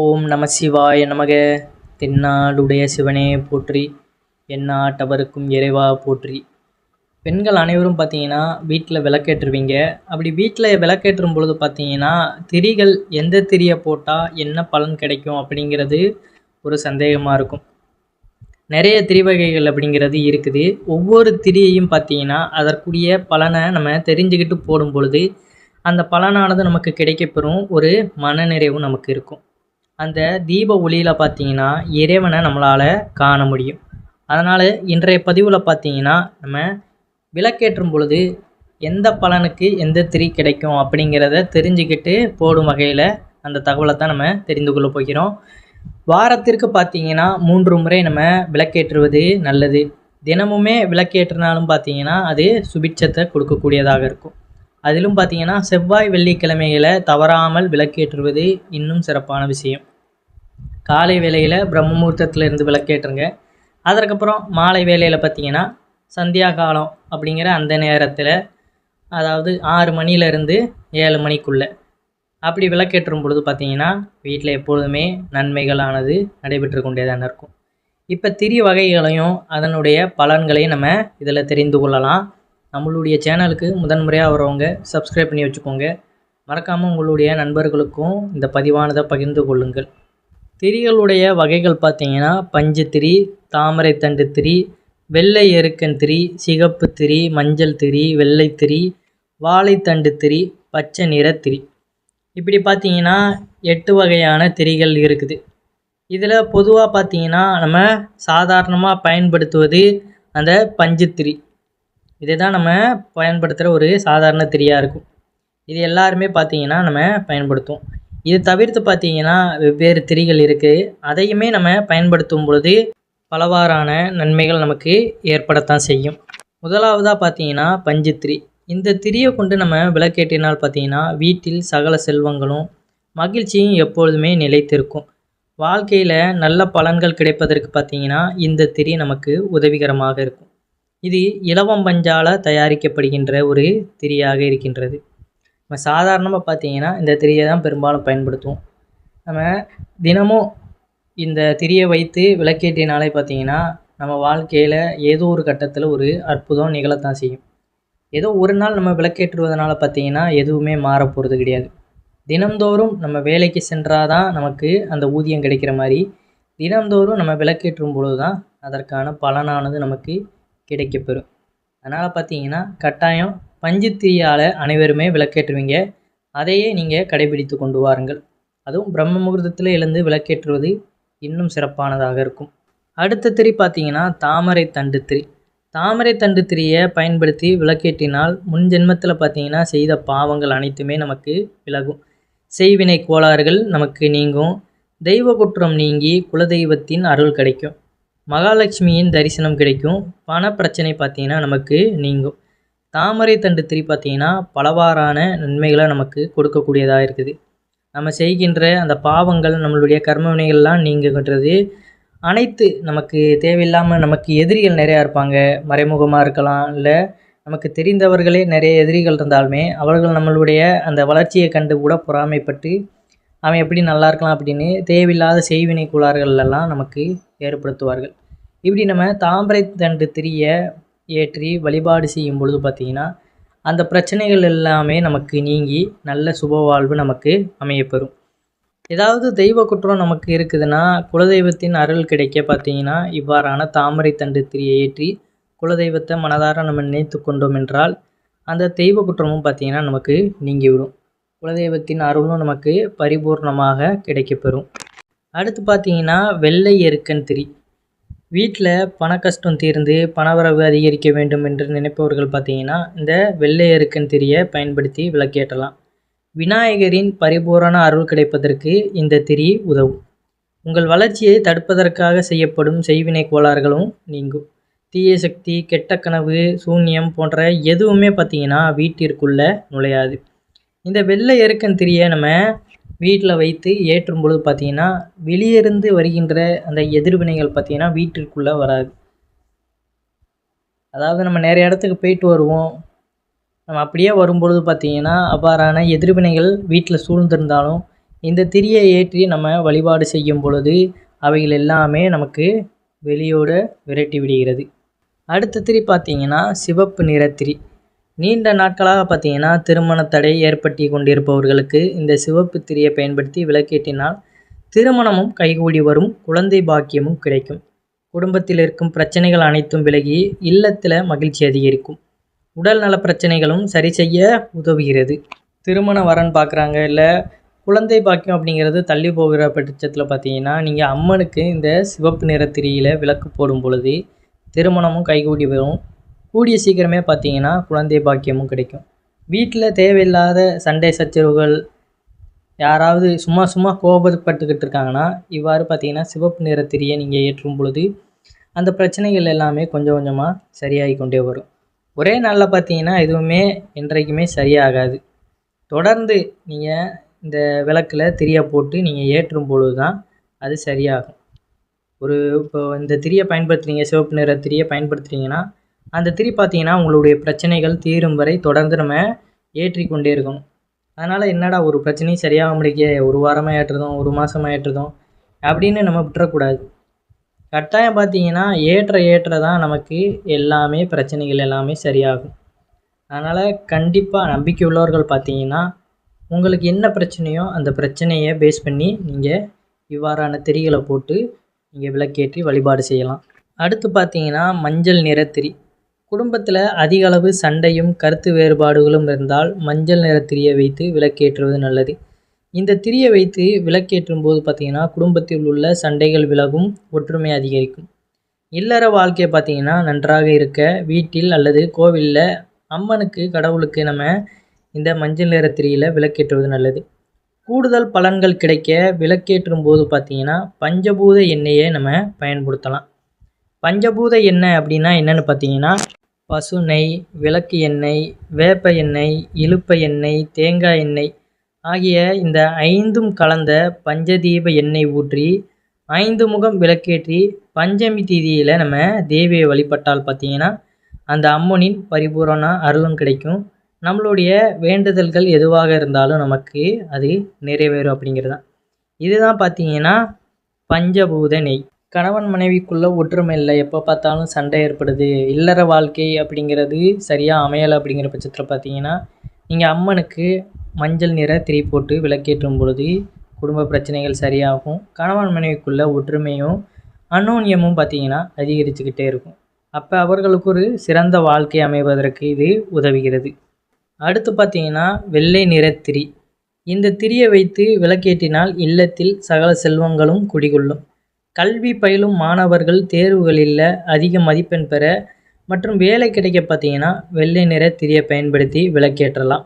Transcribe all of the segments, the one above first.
ஓம் நம சிவாய நமக. தென்னாடுடைய சிவனே போற்றி எந்நாட்டவருக்கும் இறைவா போற்றி. பெண்கள் அனைவரும் பார்த்தீங்கன்னா வீட்டில் விளக்கேற்றுவீங்க. அப்படி வீட்டில் விளக்கேற்றும் பொழுது பார்த்தீங்கன்னா திரிகள் எந்த திரியை போட்டால் என்ன பலன் கிடைக்கும் அப்படிங்கிறது ஒரு சந்தேகமாக இருக்கும். நிறைய திரி வகைகள் அப்படிங்கிறது இருக்குது. ஒவ்வொரு திரியையும் பார்த்தீங்கன்னா அதற்குரிய பலனை நம்ம தெரிஞ்சுக்கிட்டு போடும் பொழுது அந்த பலனானது நமக்கு கிடைக்கப்பெறும் ஒரு மனநிறைவு நமக்கு இருக்கும். அந்த தீப ஒளியில் பார்த்தீங்கன்னா இறைவனை நம்மளால் காண முடியும். அதனால் இன்றைய பதிவில் பார்த்தீங்கன்னா நம்ம விளக்கேற்றும் பொழுது எந்த பலனுக்கு எந்த திரி கிடைக்கும் அப்படிங்கிறத தெரிஞ்சுக்கிட்டு போடும் வகையில் அந்த தகவலை தான் நம்ம தெரிந்து கொள்ள போகிறோம். வாரத்திற்கு பார்த்தீங்கன்னா மூன்று முறை நம்ம விளக்கேற்றுவது நல்லது. தினமுமே விளக்கேற்றினாலும் பார்த்தீங்கன்னா அது சுபிட்சத்தை கொடுக்கக்கூடியதாக இருக்கும். அதிலும் பார்த்தீங்கன்னா செவ்வாய் வெள்ளிக்கிழமைகளை தவறாமல் விளக்கேற்றுவது இன்னும் சிறப்பான விஷயம். காலை வேளையில் பிரம்மமுகூர்த்தத்தில் இருந்து விளக்கேற்றுங்க. அதற்கப்புறம் மாலை வேலையில் பார்த்தீங்கன்னா சந்தியா காலம் அப்படிங்கிற அந்த நேரத்தில் அதாவது ஆறு மணிலேருந்து ஏழு மணிக்குள்ளே அப்படி விளக்கேற்றும் பொழுது பார்த்தீங்கன்னா வீட்டில் எப்பொழுதுமே நன்மைகளானது நடைபெற்று கொண்டே தான் இருக்கும். இப்போ திரி வகைகளையும் அதனுடைய பலன்களையும் நம்ம இதில் தெரிந்து கொள்ளலாம். நம்மளுடைய சேனலுக்கு முதன்முறையாக வரவங்க சப்ஸ்கிரைப் பண்ணி வச்சுக்கோங்க. மறக்காமல் உங்களுடைய நண்பர்களுக்கும் இந்த பதிவானதை பகிர்ந்து கொள்ளுங்கள். திரிகளுடைய வகைகள் பார்த்தீங்கன்னா பஞ்சு திரி தாமரை தண்டு திரி வெள்ளை எருக்கன் திரி சிகப்பு திரி மஞ்சள் திரி வெள்ளை திரி வாழைத்தண்டு திரி பச்சை நிற திரி. இப்படி பார்த்தீங்கன்னா எட்டு வகையான திரிகள் இருக்குது. இதில் பொதுவாக பார்த்தீங்கன்னா நம்ம சாதாரணமாக பயன்படுத்துவது அந்த பஞ்சு திரி. இதை தான் நம்ம பயன்படுத்துகிற ஒரு சாதாரண திரியாக இருக்கும். இது எல்லாருமே பார்த்தீங்கன்னா நம்ம பயன்படுத்துவோம். இது தவிர்த்து பார்த்தீங்கன்னா வெவ்வேறு திரிகள் இருக்குது அதையுமே நம்ம பயன்படுத்தும் பொழுது பலவாறான நன்மைகள் நமக்கு ஏற்படத்தான் செய்யும். முதலாவதாக பார்த்தீங்கன்னா பஞ்சு திரி. இந்த திரியை கொண்டு நம்ம விளக்கேற்றினால் பார்த்தீங்கன்னா வீட்டில் சகல செல்வங்களும் மகிழ்ச்சியும் எப்பொழுதுமே நிலைத்திருக்கும். வாழ்க்கையில் நல்ல பலன்கள் கிடைப்பதற்கு பார்த்தீங்கன்னா இந்த திரி நமக்கு உதவிகரமாக இருக்கும். இது இலவம் பஞ்சால் தயாரிக்கப்படுகின்ற ஒரு திரியாக இருக்கின்றது. நம்ம சாதாரணமாக பார்த்தீங்கன்னா இந்த திரியை தான் பெரும்பாலும் பயன்படுத்துவோம். நம்ம தினமும் இந்த திரியை வைத்து விளக்கேற்றினாலே பார்த்தீங்கன்னா நம்ம வாழ்க்கையில் ஏதோ ஒரு கட்டத்தில் ஒரு அற்புதம் நிகழத்தான் செய்யும். ஏதோ ஒரு நாள் நம்ம விளக்கேற்றுவதனால பார்த்தீங்கன்னா எதுவுமே மாற போகிறது கிடையாது. தினந்தோறும் நம்ம வேலைக்கு சென்றால் தான் நமக்கு அந்த ஊதியம் கிடைக்கிற மாதிரி தினந்தோறும் நம்ம விளக்கேற்றும் பொழுது தான் அதற்கான பலனானது நமக்கு கிடைக்கப்பெறும். அதனால் பார்த்தீங்கன்னா கட்டாயம் பஞ்சுத்திரியால் அனைவருமே விளக்கேற்றுவீங்க. அதையே நீங்கள் கடைபிடித்து கொண்டு வாருங்கள். அதுவும் பிரம்ம முகூர்த்தத்தில் எழுந்து விளக்கேற்றுவது இன்னும் சிறப்பானதாக இருக்கும். அடுத்த திரி பார்த்தீங்கன்னா தாமரை தண்டு திரி. தாமரை தண்டு திரியை பயன்படுத்தி விளக்கேற்றினால் முன் ஜென்மத்தில் பார்த்தீங்கன்னா செய்த பாவங்கள் அனைத்துமே நமக்கு விலகும். செய்வினை கோளாறுகள் நமக்கு நீங்கும். தெய்வ குற்றம் நீங்கி குலதெய்வத்தின் அருள் கிடைக்கும். மகாலட்சுமியின் தரிசனம் கிடைக்கும். பண பிரச்சனை பார்த்தீங்கன்னா நமக்கு நீங்கும். தாமரை தண்டு திரி பார்த்திங்கன்னா பலவாறான நன்மைகளை நமக்கு கொடுக்கக்கூடியதாக இருக்குது. நம்ம செய்கின்ற அந்த பாவங்கள் நம்மளுடைய கர்மவினைகள்லாம் நீங்குகின்றது. அனைத்து நமக்கு தேவையில்லாமல் நமக்கு எதிரிகள் நிறையா இருப்பாங்க. மறைமுகமாக இருக்கலாம் இல்லை நமக்கு தெரிந்தவர்களே நிறைய எதிரிகள் இருந்தாலுமே அவர்கள் நம்மளுடைய அந்த வளர்ச்சியை கண்டு கூட பொறாமைப்பட்டு அவன் எப்படி நல்லா இருக்கலாம் அப்படின்னு தேவையில்லாத செய்வினை குளாறுகளெல்லாம் நமக்கு ஏற்படுத்துவார்கள். இப்படி நம்ம தாமரை தண்டு திரியை ஏற்றி வழிபாடு செய்யும் பொழுது பார்த்திங்கன்னா அந்த பிரச்சனைகள் எல்லாமே நமக்கு நீங்கி நல்ல சுப வாழ்வு நமக்கு அமையப்பெறும். ஏதாவது தெய்வ குற்றம் நமக்கு இருக்குதுன்னா குலதெய்வத்தின் அருள் கிடைக்க பார்த்தீங்கன்னா இவ்வாறான தாமரை தண்டு திரியை ஏற்றி குலதெய்வத்தை மனதார நம்ம நினைத்து கொண்டோம் என்றால் அந்த தெய்வ குற்றமும் பார்த்திங்கன்னா நமக்கு நீங்கிவிடும். குலதெய்வத்தின் அருளும் நமக்கு பரிபூர்ணமாக கிடைக்கப்பெறும். அடுத்து பார்த்தீங்கன்னா வெள்ளை எருக்கன் திரி. வீட்டில் பண கஷ்டம் தீர்ந்து பணவரவு அதிகரிக்க வேண்டும் என்று நினைப்பவர்கள் பார்த்தீங்கன்னா இந்த வெள்ளை எருக்கன் திரியை பயன்படுத்தி விளக்கேற்றலாம். விநாயகரின் பரிபூரண அருள் கிடைப்பதற்கு இந்த திரி உதவும். உங்கள் வளர்ச்சியை தடுப்பதற்காக செய்யப்படும் செய்வினை கோளாறுகளும் நீங்கும். தீய சக்தி கெட்ட கனவு சூன்யம் போன்ற எதுவுமே பார்த்தீங்கன்னா வீட்டிற்குள்ளே நுழையாது. இந்த வெள்ளை எருக்கன் திரியை நம்ம வீட்டில் வைத்து ஏற்றும் பொழுது பார்த்தீங்கன்னா வெளியிருந்து வருகின்ற அந்த எதிர்வினைகள் பார்த்தீங்கன்னா வீட்டிற்குள்ளே வராது. அதாவது நம்ம நிறைய இடத்துக்கு போயிட்டு வருவோம். நம்ம அப்படியே வரும்பொழுது பார்த்தீங்கன்னா அவ்வாறான எதிர்வினைகள் வீட்டில் சூழ்ந்திருந்தாலும் இந்த திரியை ஏற்றி நம்ம வழிபாடு செய்யும் பொழுது அவைகள் எல்லாமே நமக்கு வெளியோடு விரட்டி விடுகிறது. அடுத்த திரி பார்த்தீங்கன்னா சிவப்பு நிற திரி. நீண்ட நாட்களாக பார்த்தீங்கன்னா திருமண தடை ஏற்பட்டு கொண்டிருப்பவர்களுக்கு இந்த சிவப்பு திரியை பயன்படுத்தி விளக்கேற்றினால் திருமணமும் கைகூடி வரும் குழந்தை பாக்கியமும் கிடைக்கும். குடும்பத்தில் இருக்கும் பிரச்சனைகள் அனைத்தும் விலகி இல்லத்தில் மகிழ்ச்சி அதிகரிக்கும். உடல் நல பிரச்சனைகளும் சரி செய்ய உதவுகிறது. திருமண வரன் பார்க்குறாங்க இல்லை குழந்தை பாக்கியம் அப்படிங்கிறது தள்ளி போகிற பட்சத்தில் பார்த்தீங்கன்னா நீங்கள் அம்மனுக்கு இந்த சிவப்பு நிற திரியில் விளக்கு போடும் பொழுது திருமணமும் கைகூடி வரும். கூடிய சீக்கிரமே பார்த்தீங்கன்னா குழந்தை பாக்கியமும் கிடைக்கும். வீட்டில் தேவையில்லாத சண்டை சச்சரவுகள் யாராவது சும்மா சும்மா கோபப்பட்டுக்கிட்டு இருக்காங்கன்னா இவ்வாறு பார்த்தீங்கன்னா சிவப்பு நிற திரியை நீங்கள் ஏற்றும் பொழுது அந்த பிரச்சனைகள் எல்லாமே கொஞ்சம் கொஞ்சமாக சரியாகி கொண்டே வரும். ஒரே நாளில் பார்த்தீங்கன்னா எதுவுமே என்றைக்குமே சரியாகாது. தொடர்ந்து நீங்கள் இந்த விளக்கில் திரியை போட்டு நீங்கள் ஏற்றும் பொழுது தான் அது சரியாகும். ஒரு இப்போ இந்த திரியை பயன்படுத்துகிறீங்க சிவப்பு நிற திரியை பயன்படுத்துகிறீங்கன்னா அந்த திரி பார்த்தீங்கன்னா உங்களுடைய பிரச்சனைகள் தீரும் வரை தொடர்ந்து நம்ம ஏற்றி கொண்டே இருக்கணும் அதனால் என்னடா ஒரு பிரச்சனையும் சரியாக முடிக்க ஒரு வாரமாக ஏற்றுறதும் ஒரு மாதமாக ஏற்றுறதும் அப்படின்னு நம்ம விட்டுறக்கூடாது. கட்டாயம் பார்த்தீங்கன்னா ஏற்ற ஏற்ற தான் நமக்கு எல்லாமே பிரச்சனைகள் எல்லாமே சரியாகும். அதனால் கண்டிப்பாக நம்பிக்கை உள்ளவர்கள் பார்த்தீங்கன்னா உங்களுக்கு என்ன பிரச்சனையோ அந்த பிரச்சனையை பேஸ் பண்ணி நீங்கள் இவ்வாறான திரிகளை போட்டு நீங்கள் விளக்கேற்றி வழிபாடு செய்யலாம். அடுத்து பார்த்தீங்கன்னா மஞ்சள் நிறத்திரி குடும்பத்தில் அதிக அளவு சண்டையும் கருத்து வேறுபாடுகளும் இருந்தால் மஞ்சள் நிற திரியை வைத்து விளக்கேற்றுவது நல்லது. இந்த திரியை வைத்து விளக்கேற்றும் போது பார்த்தீங்கன்னா குடும்பத்தில் உள்ள சண்டைகள் விலகும் ஒற்றுமை அதிகரிக்கும். இல்லற வாழ்க்கை பார்த்தீங்கன்னா நன்றாக இருக்க வீட்டில் அல்லது கோவிலில் அம்மனுக்கு கடவுளுக்கு நம்ம இந்த மஞ்சள் நிற திரியில் விளக்கேற்றுவது நல்லது. கூடுதல் பலன்கள் கிடைக்க விளக்கேற்றும் போது பார்த்திங்கன்னா பஞ்சபூத எண்ணெயை நம்ம பயன்படுத்தலாம். பஞ்சபூத எண்ணெய் அப்படின்னா என்னென்னு பார்த்தீங்கன்னா பசு நெய் விளக்கு எண்ணெய் வேப்ப எண்ணெய் இலுப்ப எண்ணெய் தேங்காய் எண்ணெய் ஆகிய இந்த ஐந்தும் கலந்த பஞ்சதீப எண்ணெய் ஊற்றி ஐந்து முகம் விளக்கேற்றி பஞ்சமி தீதியில் நம்ம தேவியை வழிபட்டால் பார்த்தீங்கன்னா அந்த அம்மனின் பரிபூரண அருளும் கிடைக்கும். நம்மளுடைய வேண்டுதல்கள் எதுவாக இருந்தாலும் நமக்கு அது நிறைவேறும் அப்படிங்கிறது தான் இதுதான் பார்த்தீங்கன்னா பஞ்சபூத நெய். கணவன் மனைவிக்குள்ளே ஒற்றுமை இல்லை. எப்போ பார்த்தாலும் சண்டை ஏற்படுது. இல்லற வாழ்க்கை அப்படிங்கிறது சரியாக அமையலை அப்படிங்கிற பட்சத்தில் பார்த்தீங்கன்னா நீங்கள் அம்மனுக்கு மஞ்சள் நிற திரி போட்டு விளக்கேற்றும் பொழுது குடும்ப பிரச்சனைகள் சரியாகும். கணவன் மனைவிக்குள்ள ஒற்றுமையும் அன்னோன்யமும் பார்த்தீங்கன்னா அதிகரிச்சுக்கிட்டே இருக்கும். அப்போ அவர்களுக்கு ஒரு சிறந்த வாழ்க்கை அமைவதற்கு இது உதவுகிறது. அடுத்து பார்த்தீங்கன்னா வெள்ளை நிற திரி. இந்த திரியை வைத்து விளக்கேற்றினால் இல்லத்தில் சகல செல்வங்களும் குடிகொள்ளும். கல்வி பயிலும் மாணவர்கள் தேர்வுகளில் அதிக மதிப்பெண் பெற மற்றும் வேலை கிடைக்க பார்த்தீங்கன்னா வெள்ளை நிற திரியை பயன்படுத்தி விளக்கேற்றலாம்.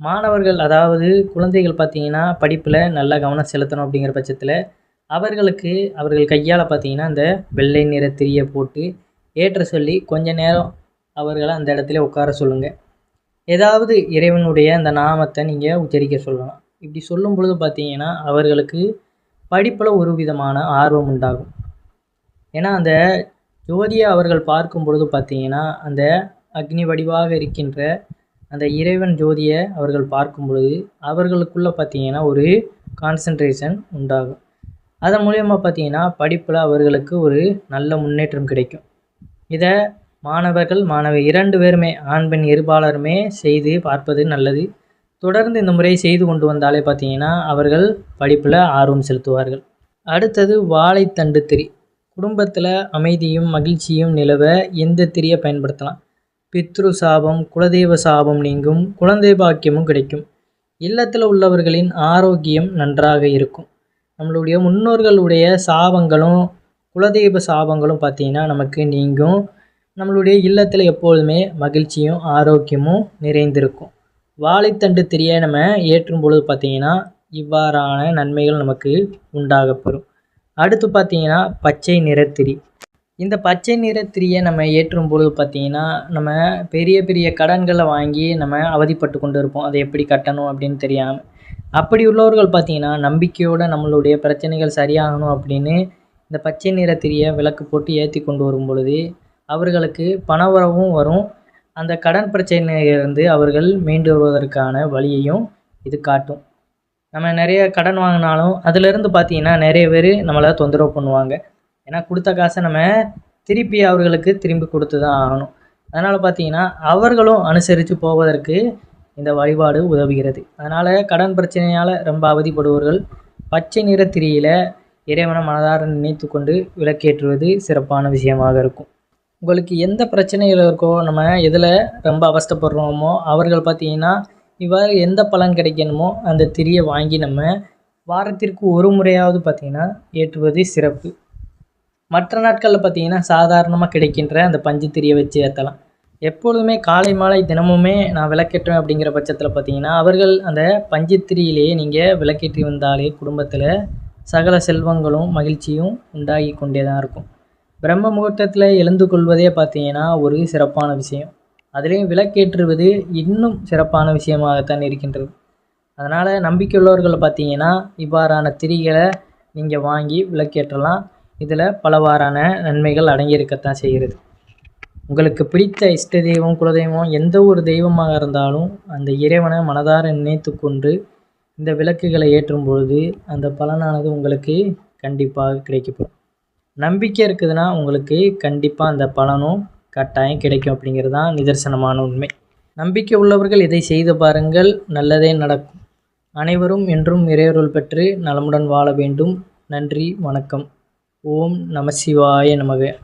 மாணவர்கள் அதாவது குழந்தைகள் பார்த்தீங்கன்னா படிப்பில் நல்லா கவனம் செலுத்தணும் அப்படிங்கிற பட்சத்தில் அவர்களுக்கு அவர்கள் கையால் பார்த்தீங்கன்னா அந்த வெள்ளை நிற திரியை போட்டு ஏற்ற சொல்லி கொஞ்ச நேரம் அவர்களை அந்த இடத்துல உட்கார சொல்லுங்கள் ஏதாவது இறைவனுடைய அந்த நாமத்தை நீங்கள் உச்சரிக்க சொல்லலாம். இப்படி சொல்லும் பொழுது பார்த்தீங்கன்னா அவர்களுக்கு படிப்பில் ஒரு விதமான ஆர்வம் உண்டாகும். ஏன்னா அந்த ஜோதியை அவர்கள் பார்க்கும் பொழுது பார்த்தீங்கன்னா அந்த அக்னி வடிவாக இருக்கின்ற அந்த இறைவன் ஜோதியை அவர்கள் பார்க்கும் பொழுது அவர்களுக்குள்ளே பார்த்தீங்கன்னா ஒரு கான்சன்ட்ரேஷன் உண்டாகும். அதன் மூலயமா பார்த்தீங்கன்னா படிப்பில் அவர்களுக்கு ஒரு நல்ல முன்னேற்றம் கிடைக்கும். இதை மாணவர்கள் மாணவி இரண்டு பேருமே ஆண் பெண் இருபாலருமே செய்து பார்ப்பது நல்லது. தொடர்ந்து இந்த முறையை செய்து கொண்டு வந்தாலே பார்த்தீங்கன்னா அவர்கள் படிப்பில் ஆர்வம் செலுத்துவார்கள். அடுத்தது வாழைத்தண்டு திரி. குடும்பத்தில் அமைதியும் மகிழ்ச்சியும் நிலவ எந்த திரியை பயன்படுத்தலாம்? பித்ரு சாபம் குலதெய்வ சாபம் நீங்கும் குழந்தை பாக்கியமும் கிடைக்கும். இல்லத்தில் உள்ளவர்களின் ஆரோக்கியம் நன்றாக இருக்கும். நம்மளுடைய முன்னோர்களுடைய சாபங்களும் குலதெய்வ சாபங்களும் பார்த்தீங்கன்னா நமக்கு நீங்கும். நம்மளுடைய இல்லத்தில் எப்பொழுதுமே மகிழ்ச்சியும் ஆரோக்கியமும் நிறைந்திருக்கும். வாழைத்தண்டு திரியை நம்ம ஏற்றும் பொழுது பார்த்தீங்கன்னா இவ்வாறான நன்மைகள் நமக்கு உண்டாகப்பெறும். அடுத்து பார்த்தீங்கன்னா பச்சை நிறத்திரி இந்த பச்சை நிறத்திரியை நம்ம ஏற்றும் பொழுது பார்த்திங்கன்னா நம்ம பெரிய பெரிய கடன்களை வாங்கி நம்ம அவதிப்பட்டு கொண்டு இருப்போம் அதை எப்படி கட்டணும் அப்படின்னு தெரியாமல் அப்படி உள்ளவர்கள் பார்த்தீங்கன்னா நம்பிக்கையோடு நம்மளுடைய பிரச்சனைகள் சரியாகணும் அப்படின்னு இந்த பச்சை நிறத்திரியை விளக்கு போட்டு ஏற்றி கொண்டு வரும் பொழுது அவர்களுக்கு பணவரவும் வரும். அந்த கடன் பிரச்சனையிலிருந்து அவர்கள் மீண்டு வருவதற்கான வழியையும் இது காட்டும். நம்ம நிறைய கடன் வாங்கினாலும் அதிலிருந்து பார்த்தீங்கன்னா நிறைய பேர் நம்மளை தொந்தரவு பண்ணுவாங்க. ஏன்னா கொடுத்த காசை நம்ம திருப்பி அவர்களுக்கு திரும்பி கொடுத்து தான் ஆகணும். அதனால் பார்த்தீங்கன்னா அவர்களும் அனுசரித்து போவதற்கு இந்த வழிபாடு உதவுகிறது. அதனால் கடன் பிரச்சனையால் ரொம்ப அவதிப்படுபவர்கள் பச்சை நிற திரியில இறைவனை மனதார நினைத்து கொண்டு விளக்கேற்றுவது சிறப்பான விஷயமாக இருக்கும். உங்களுக்கு எந்த பிரச்சனைகள் இருக்கோ நம்ம எதில் ரொம்ப அவஸ்தைப்படுறோமோ அவர்கள் பார்த்தீங்கன்னா இவ்வாறு எந்த பலன் கிடைக்கணுமோ அந்த திரியை வாங்கி நம்ம வாரத்திற்கு ஒரு முறையாவது பார்த்திங்கன்னா ஏற்றுவது சிறப்பு. மற்ற நாட்களில் பார்த்தீங்கன்னா சாதாரணமாக கிடைக்கின்ற அந்த பஞ்சு திரியை வச்சு ஏற்றலாம் எப்பொழுதுமே காலை மாலை தினமுமே நான் விளக்கேற்றுவேன் அப்படிங்கிற பட்சத்தில் பார்த்தீங்கன்னா அவர்கள் அந்த பஞ்சுத்திரியிலேயே நீங்கள் விளக்கேற்றி வந்தாலே குடும்பத்தில் சகல செல்வங்களும் மகிழ்ச்சியும் உண்டாகி கொண்டே தான் இருக்கும். பிரம்ம முகூர்த்தத்தில் எழுந்து கொள்வதே பார்த்தீங்கன்னா ஒரு சிறப்பான விஷயம். அதுலேயும் விளக்கேற்றுவது இன்னும் சிறப்பான விஷயமாகத்தான் இருக்கின்றது. அதனால் நம்பிக்கையுள்ளவர்கள் பார்த்தீங்கன்னா இவ்வாறான திரிகளை நீங்கள் வாங்கி விளக்கேற்றலாம். இதில் பலவாறான நன்மைகள் அடங்கியிருக்கத்தான் செய்கிறது. உங்களுக்கு பிடித்த இஷ்ட தெய்வம் குலதெய்வம் எந்த ஒரு தெய்வமாக இருந்தாலும் அந்த இறைவனை மனதார நினைத்து கொண்டு இந்த விளக்குகளை ஏற்றும் பொழுது அந்த பலனானது உங்களுக்கு கண்டிப்பாக கிடைக்கப்படும் நம்பிக்கை இருக்குதுன்னா உங்களுக்கு கண்டிப்பாக அந்த பலனும் கட்டாயம் கிடைக்கும் அப்படிங்கிறது தான் நிதர்சனமான உண்மை. நம்பிக்கை உள்ளவர்கள் இதை செய்து பாருங்கள் நல்லதே நடக்கும். அனைவரும் என்றும் இறையொருள் பெற்று நலமுடன் வாழ வேண்டும். நன்றி வணக்கம். ஓம் நம சிவாய நமக.